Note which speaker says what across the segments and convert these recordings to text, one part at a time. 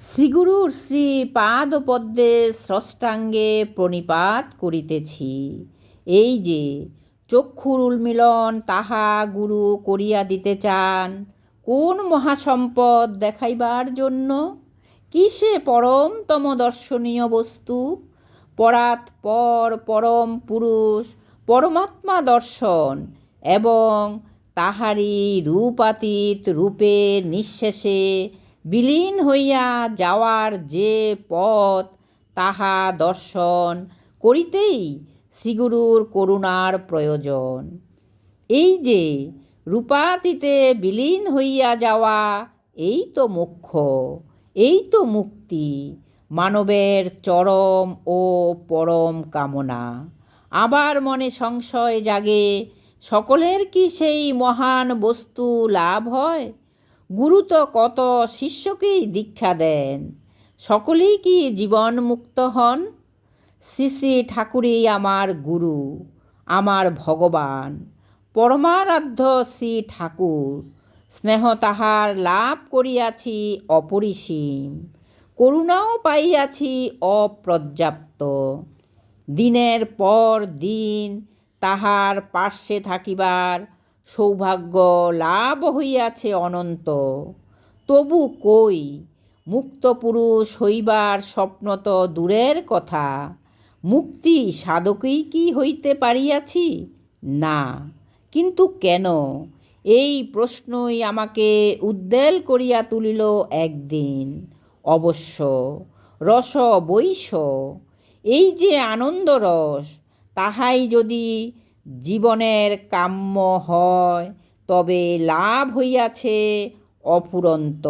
Speaker 1: শ্রীগুরুর শ্রী পাদপদ্মে স্রষ্টাঙ্গে প্রণিপাত করিতেছি। এই যে, চক্ষুর উন্মিলন তাহা গুরু করিয়া দিতে চান, কোন মহাসম্পদ দেখাইবার জন্য? কিসে পরমতম দর্শনীয় বস্তু? পরাৎ পর পরম পুরুষ, পরমাত্মা দর্শন, এবং তাহারই রূপাতীত রূপের নিঃশেষে বিলীন হইয়া যাওয়ার যে পথ, তাহা দর্শন করিতেই শ্রীগুরুর করুণার প্রয়োজন। এই যে রূপাতীতে বিলীন হইয়া যাওয়া, এই তো মুখ্য এই তো মুক্তি, মানবের চরম ও পরম কামনা। আবার মনে সংশয় জাগে, সকলের কি সেই মহান বস্তু লাভ হয়? গুরু তো কত শিষ্যকেই দীক্ষা দেন। সকলেই কি জীবন মুক্ত হন? শ্রী শ্রী ঠাকুরই আমার গুরু, আমার ভগবান। পরমারাধ্য শ্রী ঠাকুর, স্নেহ তাহার লাভ করিয়াছি অপরিসীম, করুণাও পাইয়াছি অপর্যাপ্ত দিনের পর দিন তাহার পার্শ্বে থাকিবার সৌভাগ্য লাভ হইয়াছে অনন্ত। তবু কই, মুক্ত পুরুষ হইবার স্বপ্ন তো দূরের কথা। মুক্তি সাধকই কি হইতে পারিয়াছি? না, কিন্তু কেন? এই প্রশ্নই আমাকে উদ্বেল করিয়া তুলিল একদিন। অবশ্য রস বৈশ এই যে আনন্দরস, তাহাই যদি জীবনের কাম্য হয়, তবে লাভ হইয়াছে অফুরন্ত।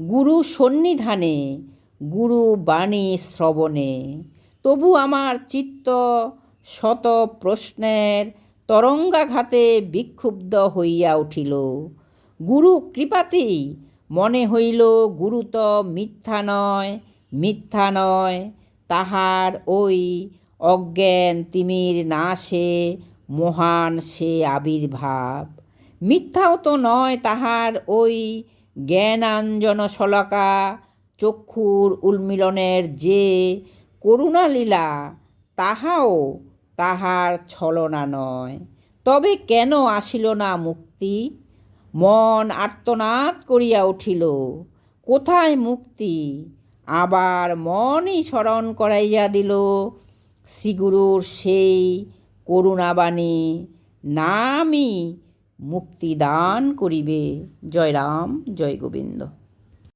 Speaker 1: গুরু সন্নিধানে, গুরু বাণী শ্রবণে। তবু আমার চিত্ত শত প্রশ্নের তরঙ্গাঘাতে বিক্ষুব্ধ হইয়া উঠিল। গুরু কৃপাতেই মনে হইল গুরু তো মিথ্যা নয় মিথ্যা নয়, তাহার ওই অজ্ঞান তিমির নাশে মহান সে আবির্ভাব। মিথ্যাও তো নয় তাহার ওই জ্ঞানাঞ্জন শলাকা, চক্ষুর উন্মিলনের যে করুণালীলা, তাহাও তাহার ছলনা নয়। তবে কেন আসিল না মুক্তি? মন আর্তনাদ করিয়া উঠিল, কোথায় মুক্তি? আবার মনই স্মরণ করাইয়া দিল শ্রীগুরুর সেই করুণাবাণী নামই মুক্তিদান করিবে। জয় রাম জয় গোবিন্দ।